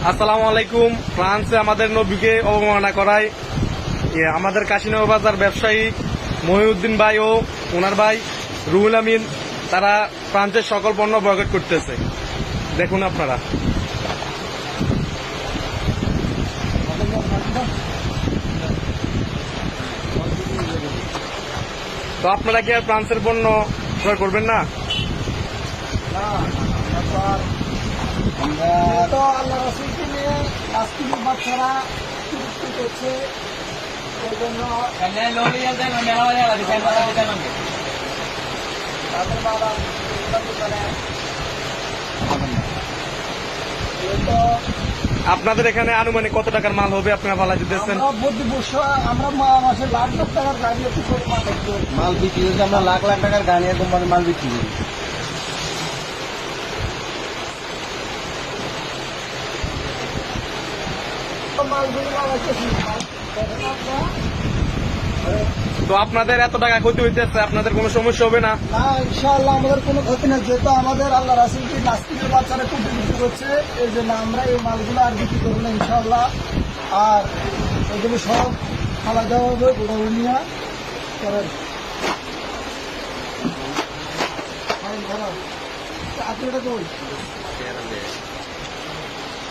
আসসালামু আলাইকুম ফ্রান্সে আমাদের নবীকে অবমাননা করায় আমাদের কাশিনগর বাজার ব্যবসায়ী মহিউদ্দিন ভাই ও ওনার ভাই রুহুল আমিন তারা ফ্রান্সের সকল পণ্য বয়কট করতেছে দেখুন আপনারা তো আপনারা কি আর ফ্রান্সের পণ্য ক্রয় করবেন না তো আল্লাহ রসুলকে নিয়ে রাষ্ট্রীয় বাচ্চারা চুক্তি করছে। এই জন্য তাদের বাবা এই তো আপনাদের এখানে আনুমানিক কত টাকার মাল হবে আপনারা ফালাই দিতেছেন আমরা মাসে লাখ লাখ টাকার গাড়ি মাল বিক্রি করছি আমরা লাখ লাখ টাকার গাড়ি কোম্পানি মাল বিক্রি করি মালগুলো লাগাইতেছি দেখেন আপনারা তো আপনাদের এত টাকা ক্ষতি হইতেছে, আপনাদের কোনো সমস্যা হবে না? না, ইনশাআল্লাহ আমাদের কোনো ক্ষতি না যেহেতু আমাদের আল্লাহ রাসুলকে নাস্তিকের বাচ্চারা খুব বিক্রি করছে, এই জন্য আমরা এই মালগুলো আর বিক্রি করব না, ইনশাআল্লাহ। আর এগুলো সব খাওয়া দেওয়া হবে নিয়ে। করেন। আপনি এটা?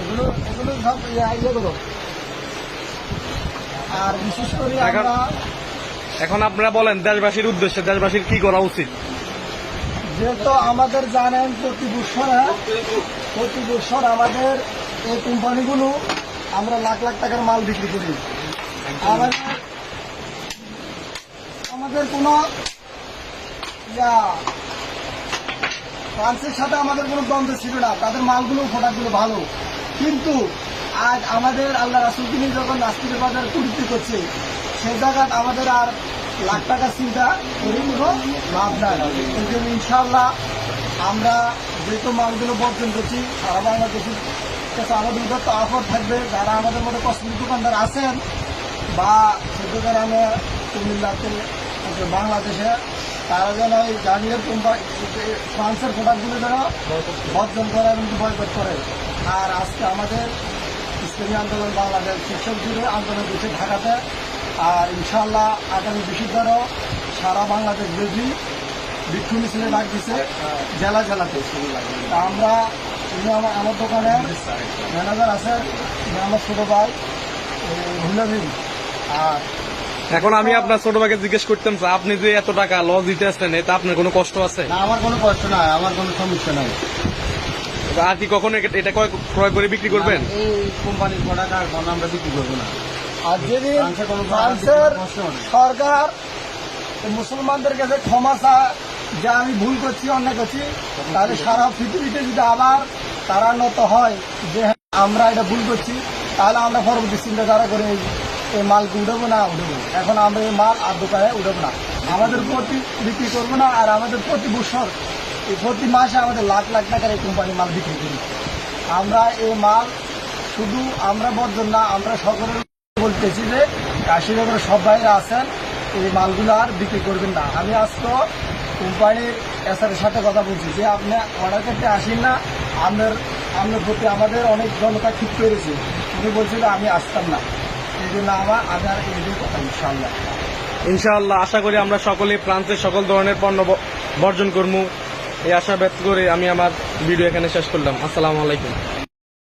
এগুলো এগুলো সব ইয়ে করো আর বিশেষ করে এখন- আমরা এখন আপনারা বলেন দেশবাসীর উদ্দেশ্যে দেশবাসীর কি করা উচিত? যেহেতু আমাদের জানেন প্রতি বছর প্রতি বছর আমাদের এই কোম্পানিগুলো আমরা লাখ লাখ টাকার মাল বিক্রি করি। আমাদের আমাদের কোনো ফ্রান্সের সাথে আমাদের কোনো দ্বন্দ্ব ছিল না। তাদের মালগুলো প্রোডাক্টগুলো ভালো। কিন্তু আজ আমাদের আল্লাহ রাসুলকে যখন নাস্তিকের বাজার কুড়িতে করছে, সেই জায়গায় আমাদের আর লাখ টাকা চিন্তা করে কোনো লাভ নাই। এই জন্য ইনশাল্লাহ আমরা যেহেতু মালগুলো বর্জন করছি, সারা বাংলাদেশের কাছে আমাদের উদ্যোগ তো অফার থাকবে। যারা আমাদের মধ্যে কসমেটিক দোকানদার আছেন বা চট্টগ্রামে কুমিল্লাতে তারপরে বাংলাদেশে, তারা যেন এই জানিয়ার কোম্পানি ফ্রান্সের প্রোডাক্টগুলো যেন বর্জন করে এবং বয়কট করে। আর আজকে আমাদের ইসলামী আন্দোলন বাংলাদেশ শীর্ষক জুড়ে আন্দোলন করছে ঢাকাতে। আর ইনশাল্লাহ আগামী বৃহস্পতিবারও সারা বাংলাদেশ ব্যাপী বিক্ষু মিছিলে ডাক দিছে, জেলা জেলাতে। আমরা আমার আমার দোকানের ম্যানেজার আছে আমার ছোটো ভাই হুলামিন আর এখন আমি আপনার ছোট ভাইকে জিজ্ঞেস করতাম স্যার, আপনি যে এত টাকা লস দিতে আসছেন এতে আপনার কোনো কষ্ট আছে? না আমার কোনো কষ্ট নাই আমার কোনো সমস্যা নাই। আর কি কখনো এটা- এটা ক্রয় করে বিক্রি করবেন? এই কোম্পানির প্রোডাক্ট আর কোনো আমরা বিক্রি করব না। আর যেদিন ফ্রান্সের সরকার মুসলমানদের কাছে ক্ষমা চায় যে আমি ভুল করছি অন্যায় করছি তাহলে সারা পৃথিবীতে যদি আবার তারা নত হয় যে হ্যাঁ, আমরা এটা ভুল করছি তাহলে আমরা পরবর্তী চিন্তাধারা করে এই মালকে উঠাবো না উঠাবো এখন আমরা এই মাল আর দোকানে উঠাবো না। আমাদের প্রতি বিক্রি করব না আর আমাদের প্রতি বছর প্রতি মাসে আমাদের লাখ লাখ টাকার এই কোম্পানি মাল বিক্রি করি। আমরা এই মাল শুধু আমরা বর্জন না, আমরা সকলের বলতেছি যে কাশিনগরের সব বাইরে আছেন, এই মালগুলো আর বিক্রি করবেন না। আমি আজকে কোম্পানির এসআরের সাথে কথা বলছি যে আপনি অর্ডার করতে আসেন না, আপনার আপনার প্রতি আমাদের অনেক জনতা ঠিক করেছে উনি বলছিল আমি আসতাম না। ইনশাল্লাহ ইনশাআল্লাহ। আশা করি আমরা সকলে ফ্রান্সের সকল ধরনের পণ্য বর্জন করব এই আশা ব্যক্ত করে আমি আমার ভিডিও এখানে শেষ করলাম। আসসালামু আলাইকুম।